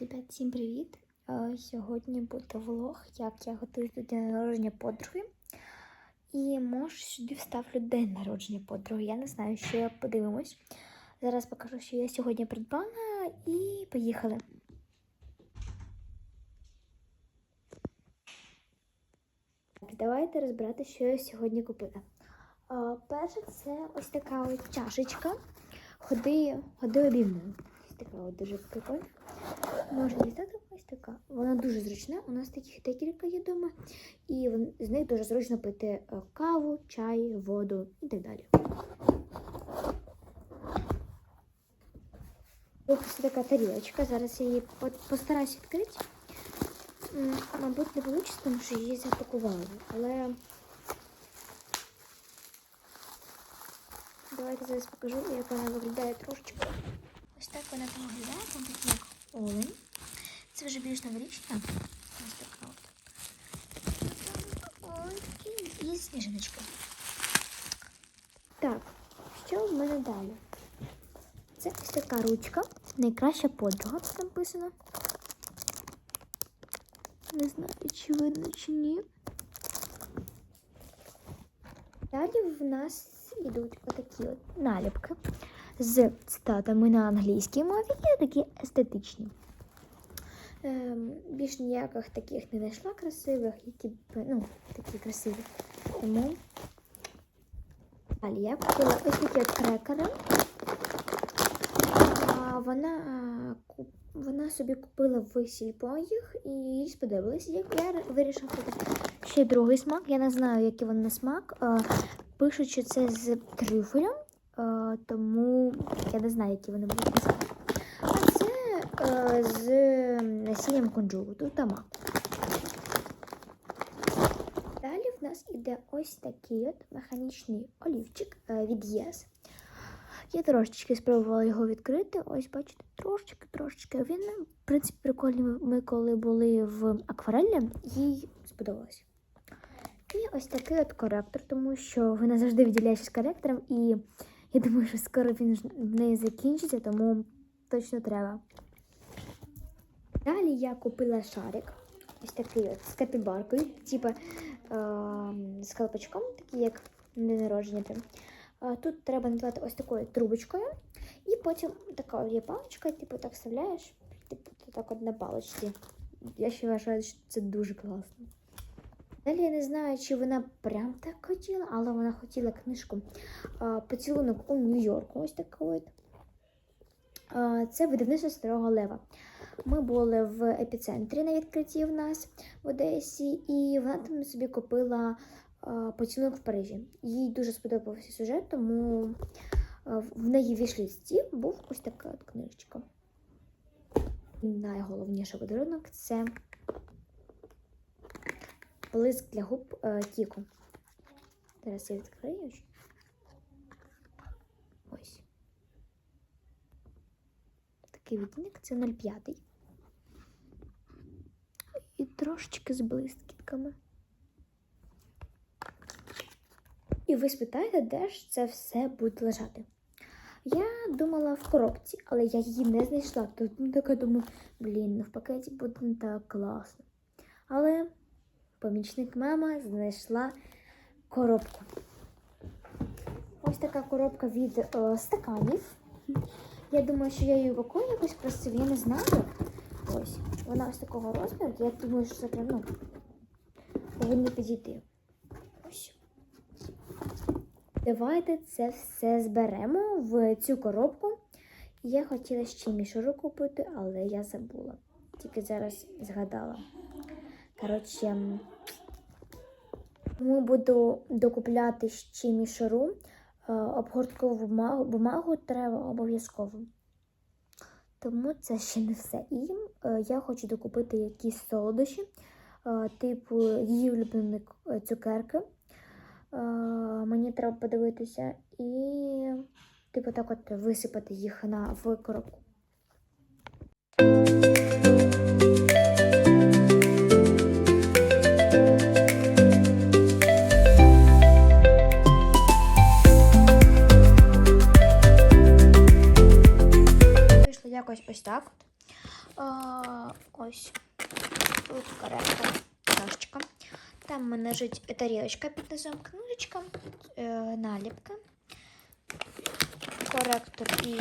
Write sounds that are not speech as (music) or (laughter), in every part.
Ребят, всім привіт! Е, Сьогодні буде влог, як я готую до дня народження подруги. І може сюди вставлю день народження подруги. Я не знаю, що я подивимось. Зараз покажу, що я сьогодні придбала, і поїхали. Давайте розбирати, що я сьогодні купила. Е, Перше, це ось така ось чашечка. Ходи, ходи обійму. Ось така от дуже прикольна. Можна дістати ось така. Вона дуже зручна. У нас таких декілька є вдома. І з них дуже зручно пити е, каву, чай, воду і так далі. Ось така тарілочка. Зараз я її по- постараюсь відкрити. Мабуть, не вийде, тому що її запакували. Але давайте зараз покажу, як вона виглядає трошечки. Ось так вона там виглядає, там як олень. Це вже більш новорічна. Ось така от. І сніжиночка. Так, що в мене далі? Це ось така ручка. Найкраща подруга тут написано. Не знаю, чи видно, чи ні. Далі в нас йдуть отакі от наліпки з цитатами на англійській мові і такі естетичні. Ем, більш ніяких таких не знайшла красивих, які б, ну, такі красиві. Тому далі я купила ось такі от крекери. А, вона, вона собі купила в сільпо їх і їй сподобалось. Я, вирішила купити ще другий смак. Я не знаю, який він на смак. Пишуть, що це з трюфелем, тому я не знаю, які вони будуть. А це е, з насінням кунжуту та маку. Далі в нас іде ось такий от механічний олівчик е, від ЄС. Я трошечки спробувала його відкрити. Ось, бачите, трошечки, трошечки. Він, в принципі, прикольний. Ми коли були в акварелі, їй сподобалось. І ось такий от коректор, тому що вона завжди виділяє щось коректором, і я думаю, що скоро він в неї закінчиться, тому точно треба. Далі я купила шарик. Ось такий от з капібаркою, типу з колпачком, такий як на день народження. Прям. Тут треба надавати ось такою трубочкою, і потім така є паличка, типу так вставляєш, типу так от на паличці. Я ще вважаю, що це дуже класно. Далі я не знаю, чи вона прям так хотіла, але вона хотіла книжку Поцілунок у Нью-Йорку. Ось таку от. Це видавництво Старого Лева. Ми були в епіцентрі на відкритті в нас в Одесі, і вона там собі купила поцілунок в Парижі. Їй дуже сподобався сюжет, тому в неї вішлісті був ось така от книжечка. Найголовніший подарунок це блиск для губ е, Кіко. Зараз я відкрию. Ось. Такий відтінок, це 0,5. І трошечки з блискітками. І ви спитаєте, де ж це все буде лежати? Я думала в коробці, але я її не знайшла. Тут така думаю, блін, ну в пакеті буде не так класно. Але помічник мама знайшла коробку. Ось така коробка від е, стаканів. Я думаю, що я її упакую якось красиво, я не знаю. Ось. Вона ось такого розміру. Я думаю, що це ну, повинно підійти. Ось. Давайте це все зберемо в цю коробку. Я хотіла ще мішуру купити, але я забула. Тільки зараз згадала. Коротше, тому буду докупляти ще мішуру. Е, Обгорткову бумагу, бумагу треба обов'язково. Тому це ще не все. І е, я хочу докупити якісь солодощі, е, типу її улюблені цукерки. Мені треба подивитися і, типу, так от висипати їх на в якось ось так. А, Ось. Тут коректор чашечка. Там в мене лежить тарілочка під низом, книжечка, е, наліпка, коректор і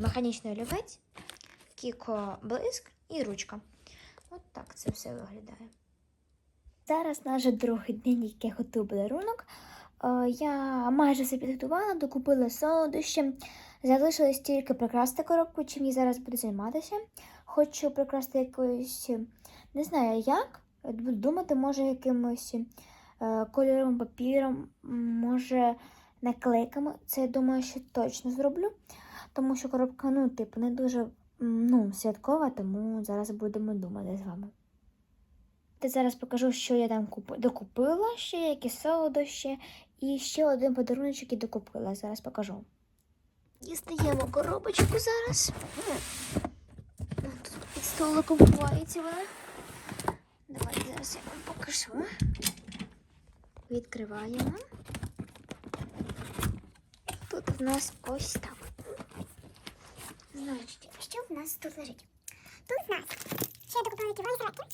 механічний олівець, кіко блиск і ручка. От так це все виглядає. Зараз наш другий день, як я готую подарунок. Е, Я майже все підготувала, докупила солодощі. Залишилось тільки прикрасти коробку, чим я зараз буду займатися. Хочу прикрасти якоюсь, не знаю як. Буду думати, може, якимось е, кольоровим папіром, може наклейками. Це я думаю, що точно зроблю. Тому що коробка, ну, типу, не дуже ну, святкова, тому зараз будемо думати з вами. Та зараз покажу, що я там куп... докупила ще, які солодощі, і ще один подарунок, який докупила. Зараз покажу. Дістаємо коробочку зараз. Тут під столиком ховається вона. Давайте зараз я вам покажу. Відкриваємо. Тут в нас ось так. Значить, що в нас тут лежить? Тут в нас ще червоні серветки.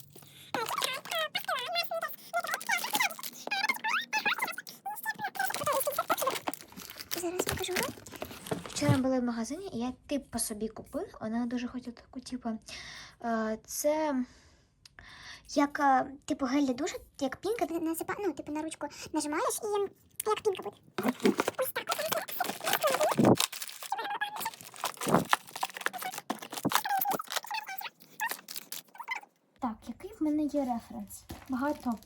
Зараз покажу вам. Вчора були в магазині, і я типу собі купила. Вона дуже хотіла таку, типу, е, це як е, типу гель для душу, як пінка. Насипа, ну, типу на ручку нажимаєш і як пінка буде. Так. Так, який в мене є референс? Багато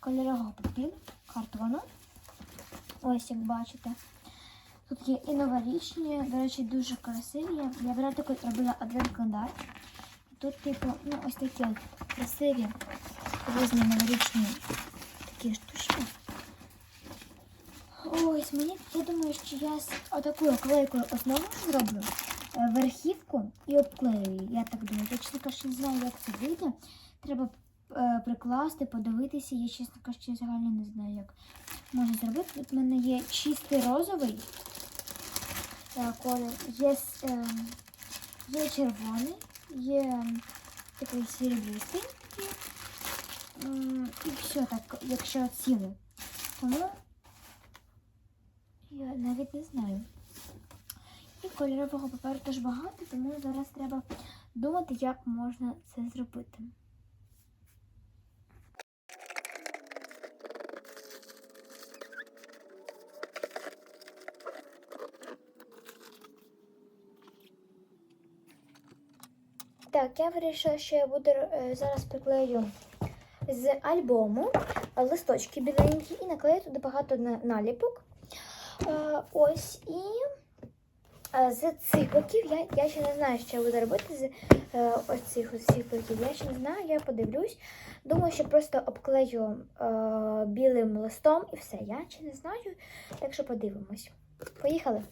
кольорового папіру, картону. Ось як бачите. Тут є і новорічні, до речі, дуже красиві. Я, беру такий робила адвент-календар. Тут, типу, ну, ось такі красиві різні новорічні такі штучки. Ось мені, я думаю, що я з отакою клейкою основу зроблю е, верхівку і обклею. Я так думаю. Я чесно кажучи, не знаю, як це вийде. Треба е, прикласти, подивитися. Я, чесно кажучи, взагалі не знаю, як можу зробити. Тут в мене є чистий розовий колір, є, е, є червоний, є м, такий срібристий. І все так, якщо ціле. Тому я навіть не знаю. І кольорового паперу теж багато, тому зараз треба думати, як можна це зробити. Так, я вирішила, що я буду е, зараз приклею з альбому листочки біленькі і наклею туди багато наліпок. Е, ось і е, з цих боків я, я ще не знаю, що я буду робити з ось цих ось цих боків. Я ще не знаю, я подивлюсь. Думаю, що просто обклею е, білим листом і все. Я ще не знаю, так що подивимось. Поїхали!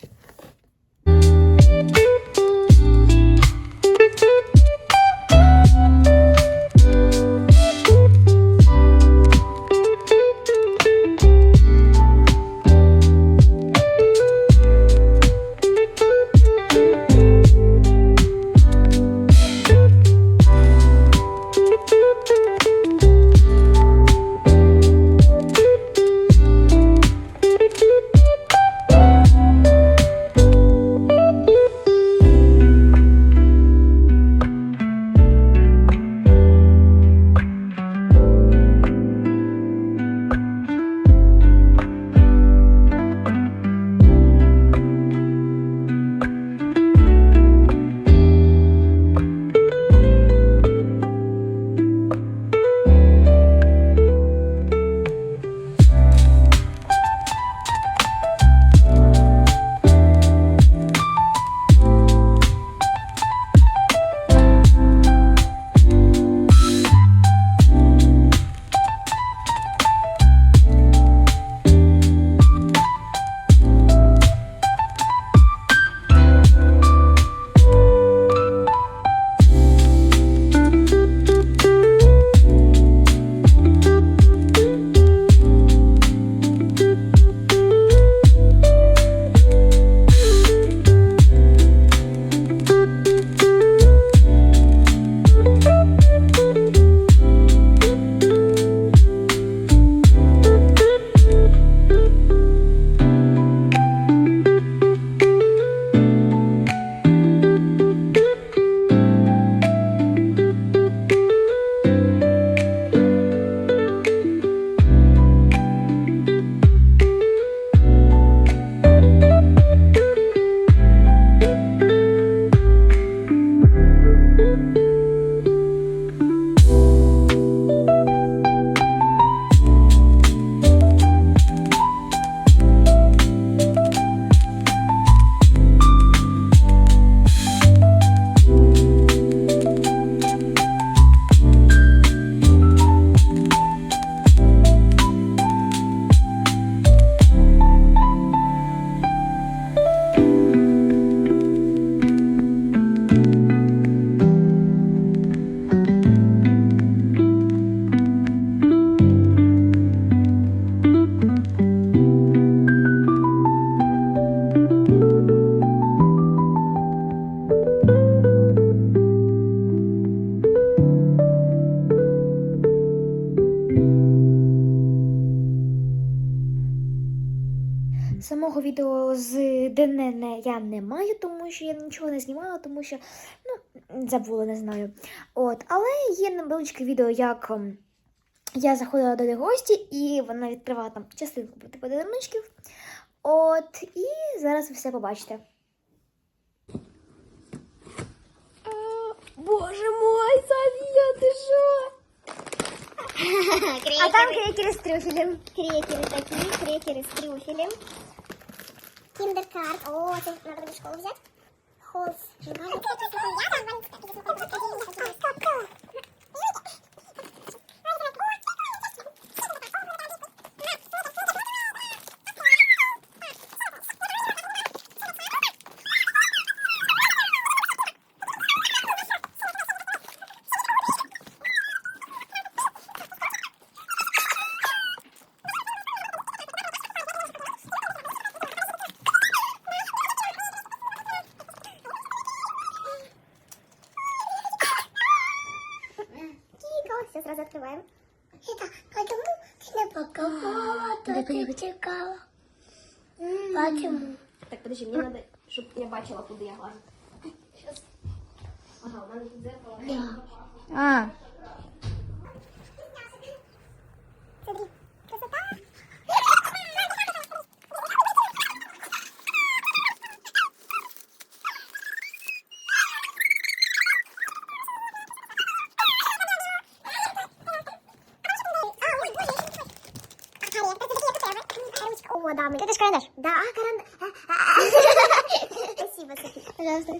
З ДНН я не маю, тому що я нічого не знімала, тому що ну, забула, не знаю. От, але є невеличке відео, як ем, я заходила до гості, і вона відкривала там частинку типу, подаруночків. От, і зараз ви все побачите. Боже мой, Софія, ти що? (laughs) А там крекери з трюфелем. Крекеры такие, крекеры с трюфелем. Киндеркарт. О, это надо будет школу взять. Холс. Кико. Все, сразу открываем. Это потому ты не паковала, то ты чекала. Почему? Так, подожди, мені треба, щоб я бачила, куди я глажу. Щас. Ага, у мене тут дзеркало. А. О,